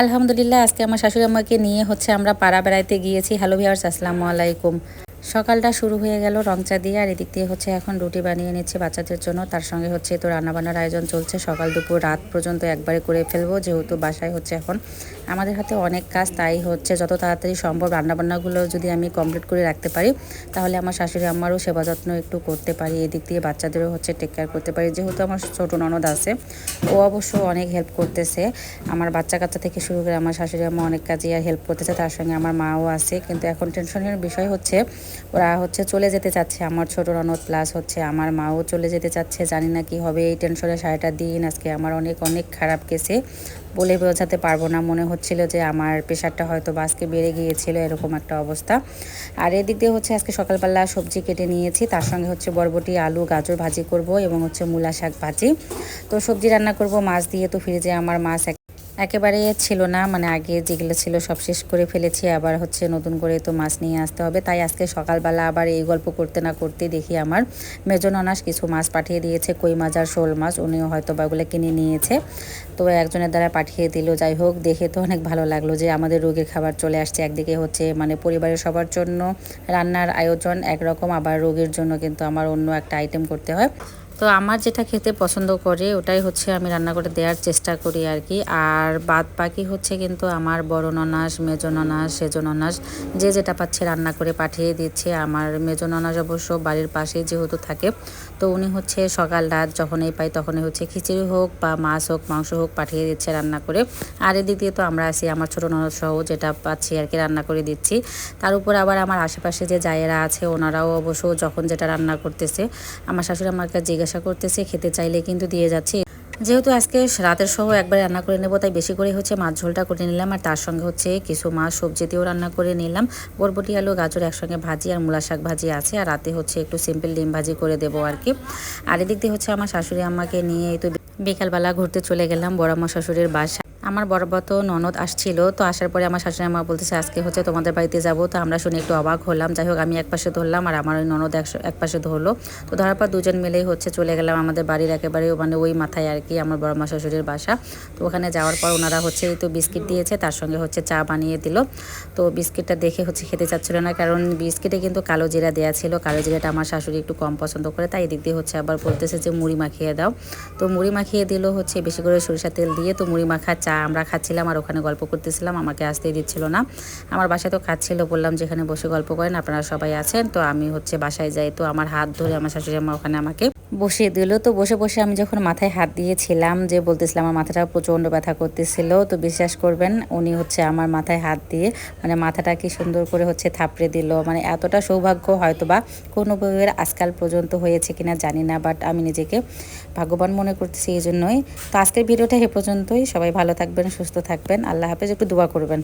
আলহামদুলিল্লাহ, আজকে আমার শাশুড়ি আমাকে নিয়ে হচ্ছে আমরা পাড়া বেড়াইতে গিয়েছি। হ্যালো ভিয়ার্স আসসালামু আলাইকুম। সকালটা শুরু হয়ে গেল রংচা দিয়ে, আর এদিক দিয়ে হচ্ছে এখন রুটি বানিয়ে নিচ্ছে বাচ্চাদের জন্য। তার সঙ্গে হচ্ছে তো রান্নাবান্নার আয়োজন চলছে। সকাল দুপুর রাত পর্যন্ত একবারে করে ফেলব, যেহেতু বাসায় হচ্ছে এখন। আমাদের হাতে অনেক কাজ, তাই হচ্ছে যত তাড়াতাড়ি সম্ভব রান্নাবান্নাগুলো যদি আমি কমপ্লিট করে রাখতে পারি, তাহলে আমার শাশুড়ি আমারও সেবা যত্ন একটু করতে পারি। এদিক দিয়ে বাচ্চাদেরও হচ্ছে টেক কেয়ার করতে পারি। যেহেতু আমার ছোটো ননদ আছে, ও অবশ্য অনেক হেল্প করতেছে। আমার বাচ্চা কাচ্চা থেকে শুরু করে আমার শাশুড়ি আম্মা অনেক কাজে হেল্প করতেছে। তার সঙ্গে আমার মাও আছে। কিন্তু এখন টেনশনের বিষয় হচ্ছে ওরা হচ্ছে চলে যেতে চাচ্ছে। আমার ছোট ননদ প্লাস হচ্ছে আমার মাও চলে যেতে চাচ্ছে। জানি না কি হবে, এই টেনশনের সারাটা দিন। আজকে আমার অনেক অনেক খারাপ গেছে বলে বোঝাতে পারব না। মনে হচ্ছিল যে আমার প্রেশারটা হয়তো বা আজকে বেড়ে গিয়েছিল, এরকম একটা অবস্থা। আর এদিক দিয়ে হচ্ছে আজকে সকালবেলা সবজি কেটে নিয়েছি। তার সঙ্গে হচ্ছে বরবটি, আলু, গাজর ভাজি করব এবং হচ্ছে মূলা শাক ভাজি। তো সবজি রান্না করব, মাছ দিয়ে তো ফ্রিজে আমার মাছ একেবারে ছিল না মানে আগে যেগুলো ছিল সব শেষ করে ফেলেছি, আবার হচ্ছে নতুন করে তো মাছ নিয়ে আসতে হবে। তাই আজকে সকালবেলা আবার এই গল্প করতে না করতে দেখি আমার মেজন অনাস কিছু মাছ পাঠিয়ে দিয়েছে, কই মাছ আর শোল মাছ, উনিও হয়তো বা ওগুলো কিনে নিয়েছে। তো একজনের দ্বারা পাঠিয়ে দিল, যাই হোক, দেখে তো অনেক ভালো লাগল যে আমাদের রোগের খাবার চলে আসছে। একদিকে হচ্ছে মানে পরিবারের সবার জন্য রান্নার আয়োজন একরকম, আবার রোগের জন্য কিন্তু আমার অন্য একটা আইটেম করতে হয়। তো আমার যেটা খেতে পছন্দ করে, ওটাই হচ্ছে আমি রান্না করে দেওয়ার চেষ্টা করি আর কি। আর বাদ বাকি হচ্ছে কিন্তু আমার বড় ননাস মেজো ননাস সেজো ননাস যে যেটা পাচ্ছে রান্না করে পাঠিয়ে দিচ্ছে। আমার মেজো ননাস অবশ্য বাড়ির পাশেই যেহেতু থাকে, তো উনি হচ্ছে সকাল রাত যখনই পাই তখনই হচ্ছে খিচুড়ি হোক বা মাছ হোক, মাংস হোক পাঠিয়ে দিচ্ছে রান্না করে। আর এদিক দিয়ে তো আমরা আছি আমার ছোটো ননদ সহ যেটা পাচ্ছি আর কি রান্না করে দিচ্ছি। তার উপর আবার আমার আশেপাশে যে জায়েরা আছে, ওনারাও অবশ্য যখন যেটা রান্না করতেছে, আমার শাশুড়ি আমাকে জিজ্ঞাসা জিজ্ঞাসা করতেছে, খেতে চাইলে কিন্তু দিয়ে যাচ্ছে। যেহেতু আজকে রাতের সহ একবার রান্না করে নেব, তাই বেশি করে হচ্ছে মাছ ঝোলটা করে নিলাম। আর তার সঙ্গে হচ্ছে কিছু মাছ সবজি দিয়েও রান্না করে নিলাম। বরবটি, আলু, গাজর একসঙ্গে ভাজি আর মূলা শাক ভাজি আছে। আর রাতে হচ্ছে একটু সিম্পল ডিম ভাজি করে দেবো আর কি। আর এদিক দিয়ে হচ্ছে আমার শাশুড়ি আমাকে নিয়ে তো বিকালবেলা ঘুরতে চলে গেলাম বড়ামা শাশুড়ির বাসা আমার বড়বত ননদ আসছিল, তো আসার পরে আমার শাশুড়ি মা বলতেছে, আজকে হচ্ছে তোমাদের বাড়িতে যাব। তো আমরা শুনে একটু অবাক হলাম। যাই হোক, আমি এক পাশে ধরলাম আর আমার ওই ননদ একশো এক পাশে ধরলো। তো ধরার পর দুজন মিলেই হচ্ছে চলে গেলাম আমাদের বাড়ির একেবারে মানে ওই মাথায় আর কি, আমার বড় মা শাশুড়ির বাসা। তো ওখানে যাওয়ার পর ওনারা হচ্ছে তো বিস্কিট দিয়েছে, তার সঙ্গে হচ্ছে চা বানিয়ে দিল। তো বিস্কিটটা দেখে হচ্ছে খেতে চাচ্ছিল না, কারণ বিস্কিটে কিন্তু কালো জিরা দেওয়া ছিল। কালো জিরাটা আমার শাশুড়ি একটু কম পছন্দ করে, তাই এদিক দিয়ে হচ্ছে আবার বলতেছে যে, মুড়ি মাখিয়ে দাও। তো মুড়ি মাখিয়ে দিল হচ্ছে, বেশি করে সরিষা তেল দিয়ে তো মুড়ি মাখা চা আমরা খাচ্ছিলাম আর ওখানে গল্প করতেছিলাম, আমাকে আসতেই দিচ্ছিল না। আমার বাসায় তো খাচ্ছিল, বললাম যেখানে বসে গল্প করেন, আপনারা সবাই আছেন। তো আমি হচ্ছে বাসায় যাই, তো আমার হাত ধরে আমার শাশুড়ি, আমার ওখানে আমাকে বসিয়ে দিল। তো বসে বসে আমি যখন মাথায় হাত দিয়েছিলাম যে বলতেছিলাম, আমার মাথাটা প্রচণ্ড ব্যথা করতেছিল তো বিশ্বাস করবেন উনি হচ্ছে আমার মাথায় হাত দিয়ে মানে মাথাটা কি সুন্দর করে হচ্ছে থাপড়ে দিল। মানে এতটা সৌভাগ্য হয়তো বা কোনো বইয়ের আজকাল পর্যন্ত হয়েছে কিনা জানি না বাট আমি নিজেকে ভাগ্যবান মনে করতেছি এই জন্যই। তো আজকের ভিডিওটা এ পর্যন্তই। সবাই ভালো থাকবেন, সুস্থ থাকবেন। আল্লাহ হাফেজ। একটু দোয়া করবেন।